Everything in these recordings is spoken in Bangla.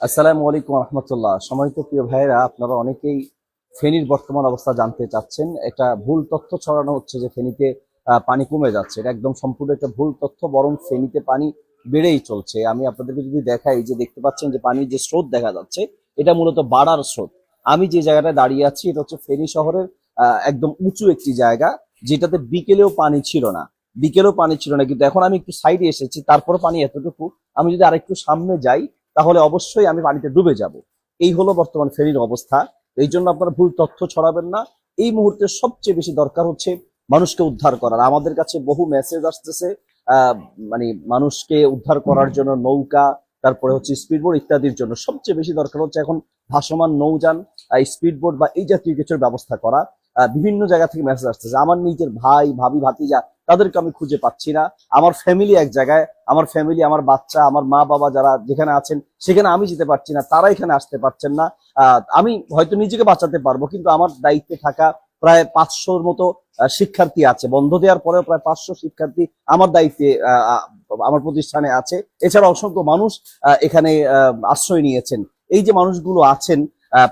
আসসালামু আলাইকুম রহমতুল্লাহ। সম্মানিত প্রিয় ভাইয়েরা, আপনারা অনেকেই ফেনীর বর্তমান অবস্থা জানতে চাচ্ছেন। একটা ভুল তথ্য ছড়ানো হচ্ছে যে ফেনীতে পানি কমে যাচ্ছে। এটা একদম সম্পূর্ণ একটা ভুল তথ্য, বরং ফেনীতে পানি বেড়েই চলছে। আমি আপনাদেরকে যদি দেখাই যে দেখতে পাচ্ছেন যে পানির যে স্রোত দেখা যাচ্ছে, এটা মূলত বাড়ার স্রোত। আমি যে জায়গাটায় দাঁড়িয়ে আছি, এটা হচ্ছে ফেনী শহরের একদম উঁচু একটি জায়গা, যেটাতে বিকেলেও পানি ছিল না। বিকেলেও পানি ছিল না, কিন্তু এখন আমি একটু সাইডে এসেছি তারপরে পানি এতটুকু। আমি যদি আরেকটু সামনে যাই তাহলে অবশ্যই আমি পানিতে ডুবে যাব। এই হলো বর্তমান ফেরির অবস্থা। এই জন্য আপনারা ভুল তথ্য ছড়াবেন না। এই মুহূর্তে সবচেয়ে বেশি দরকার হচ্ছে মানুষকে উদ্ধার করার। আমাদের কাছে বহু মেসেজ আসতেছে মানে মানুষকে উদ্ধার করার জন্য নৌকা, তারপরে হচ্ছে স্পিডবোট ইত্যাদির জন্য। সবচেয়ে বেশি দরকার হচ্ছে এখন ভাসমান নৌযান স্পিডবোট বা এই জাতীয় কিছুর ব্যবস্থা করা। বিভিন্ন জায়গা থেকে মেসেজ আসতেছে। আমার নিজের ভাই, ভাবি, ভাতিজা, তাদেরকে আমি খুঁজে পাচ্ছি না। আমার ফ্যামিলি এক জায়গায়, আমার ফ্যামিলি আমার বাচ্চা, আমার মা বাবা যারা যেখানে আছেন, সেখানে আমি যেতে পারছি না, তারা এখানে আসতে পারছেন না। আমি হয়তো নিজেকে বাঁচাতে পারব, কিন্তু আমার দায়িত্বে থাকা প্রায় পাঁচশোর মতো শিক্ষার্থী আছে। বন্ধ দেওয়ার পরেও প্রায় পাঁচশো শিক্ষার্থী আমার দায়িত্বে আমার প্রতিষ্ঠানে আছে। এছাড়া অসংখ্য মানুষ এখানে আশ্রয় নিয়েছেন। এই যে মানুষগুলো আছেন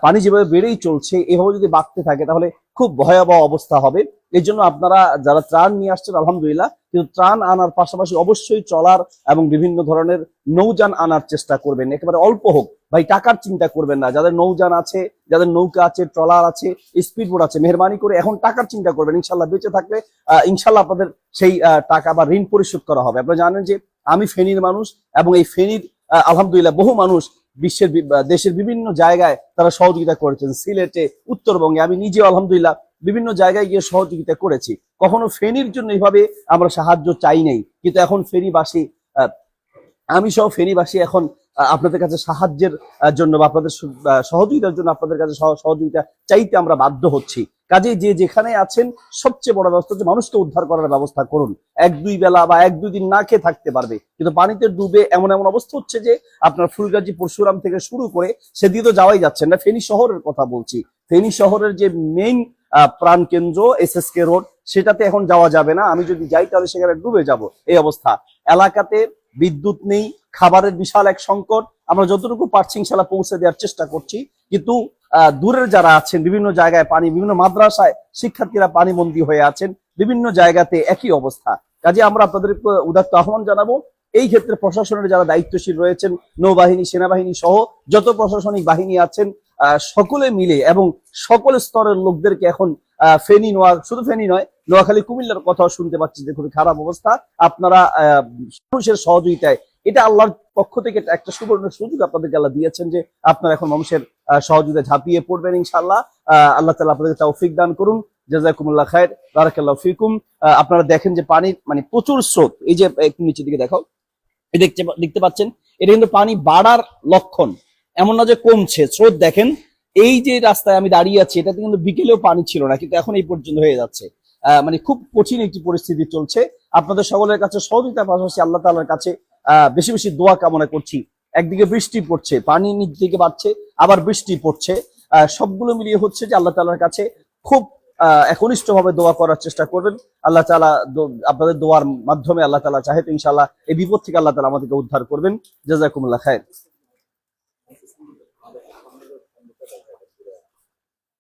পানি যেভাবে বেড়েই চলছে, এভাবে যদি বাড়তে থাকে, তাহলে খুব ভয়াবহ অবস্থা হবে। এই জন্য আপনারা যারা ত্রাণ নিয়ে আসছেন, আলহামদুলিল্লাহ, কিন্তু ত্রাণ আনার পাশাপাশি অবশ্যই চলার এবং বিভিন্ন ধরনের নৌযান আনার চেষ্টা করবেন। একেবারে অল্প হোক, ভাই, টাকার চিন্তা করবেন না। যাদের নৌযান আছে, যাদের নৌকা আছে, ট্রলার আছে, স্পিডবোট আছে, মেহরবানি করে এখন টাকার চিন্তা করবেন। ইনশাল্লাহ বেঁচে থাকলে ইনশাল্লাহ আপনাদের সেই টাকা বা ঋণ পরিশোধ করা হবে। আপনারা জানেন যে আমি ফেনীর মানুষ এবং এই ফেনীর আলহামদুলিল্লাহ বহু মানুষ বিশ্বের দেশের বিভিন্ন জায়গায় তারা সহযোগিতা করেছেন। সিলেটে, উত্তরবঙ্গে। আমি নিজে আলহামদুলিল্লাহ বিভিন্ন জায়গায় গিয়ে সহযোগিতা করেছি। কখনো ফেনীর জন্য এইভাবে আমরা সাহায্য চাই নাই। কিন্তু এখন ফেনীবাসী আমি সহ ফেনীবাসী এখন আপনাদের কাছে সাহায্যের জন্য বা আপনাদের সহযোগিতার জন্য আপনাদের কাছে সহ- সহযোগিতা চাইতে আমরা বাধ্য হচ্ছি। কাজেই যে যেখানে আছেন, সবচেয়ে বড় ব্যবস্থা হচ্ছে মানুষকে উদ্ধার করার ব্যবস্থা করুন। এক দুই বেলা বা এক দুই দিন না খেয়ে থাকতে পারবে। কিন্তু পানিতে ডুবে এমন এমন অবস্থা হচ্ছে যে, আপনার ফুলগাজী পরশুরাম থেকে শুরু করে সেদিকে তো যাওয়াই যাচ্ছে না। ফেনী শহরের কথা বলছি। ফেনী শহরের যে মেইন প্রাণ কেন্দ্র এস এস কে রোড সেটাতে এখন যাওয়া যাবে না। আমি যদি যাই তাহলে সেখানে ডুবে যাব। এই অবস্থা। এলাকাতে বিদ্যুৎ নেই, খাবারের বিশাল এক সংকট। আমরা যতটুকু পারছি পৌঁছে দেওয়ার চেষ্টা করছি, কিন্তু দূরের যারা আছেন, বিভিন্ন জায়গায় পানি, বিভিন্ন মাদ্রাসায় শিক্ষার্থীরা পানিবন্দী হয়ে আছেন, বিভিন্ন জায়গাতে একই অবস্থা। কাজে আমরা আপনাদের উদাত্ত আহ্বান জানাব, এই ক্ষেত্রে প্রশাসনের যারা দায়িত্বশীল রয়েছেন, নৌবাহিনী, সেনাবাহিনী সহ যত প্রশাসনিক বাহিনী আছেন সকলে মিলে এবং সকল স্তরের লোকদেরকে এখন ফেনী নোয়া শুধু ফেনী নয়, নোয়াখালী, কুমিল্লার কথাও শুনতে পাচ্ছি যে খুবই খারাপ অবস্থা। আপনারা মানুষের সহযোগিতায় এটা আল্লাহর পক্ষ থেকে একটা সুবর্ণ সুযোগ আপনাদেরকে আল্লাহ দিয়েছেন যে আপনারা এখন মানুষের আহ, সহযোগিতায় ঝাঁপিয়ে পড়বেন ইনশাল্লাহ আহ, আল্লাহ তালা আপনাদেরকে তৌফিক দান করুন। জাজাকুমুল্লাহ খায়ের বারাকাল্লাহ ফিকুম। আপনারা দেখেন যে পানির মানে প্রচুর স্রোত। এই যে একটু নিচের দিকে দেখাও। দেখতে দেখতে পাচ্ছেন? এটা কিন্তু পানি বাড়ার লক্ষণ। এমন না যে কমছে। স্রোত দেখেন এই যে রাস্তায় আমি দাঁড়িয়ে আছি এটাতে কিন্তু বিকেলেও পানি ছিল না কিন্তু এখন এই পর্যন্ত হয়ে যাচ্ছে। মানে খুব কঠিন একটি পরিস্থিতি চলছে। আপনাদের সকলের কাছে সহযোগিতার পাশাপাশি আল্লাহ তাআলার কাছে বেশি বেশি দোয়া কামনা করছি। একদিকে বৃষ্টি পড়ছে, পানি নিচ দিকে বাড়ছে, আবার বৃষ্টি পড়ছে। সবগুলো মিলিয়ে হচ্ছে যে আল্লাহ তালার কাছে খুব একনিষ্ঠ ভাবে দোয়া করার চেষ্টা করবেন। আল্লাহ তালা আপনাদের দোয়ার মাধ্যমে আল্লাহ তালা চাহে তো ইনশাআল্লাহ এই বিপদ থেকে আল্লাহ তালা আমাদেরকে উদ্ধার করবেন। জাজাকুমুল্লাহ খায়ের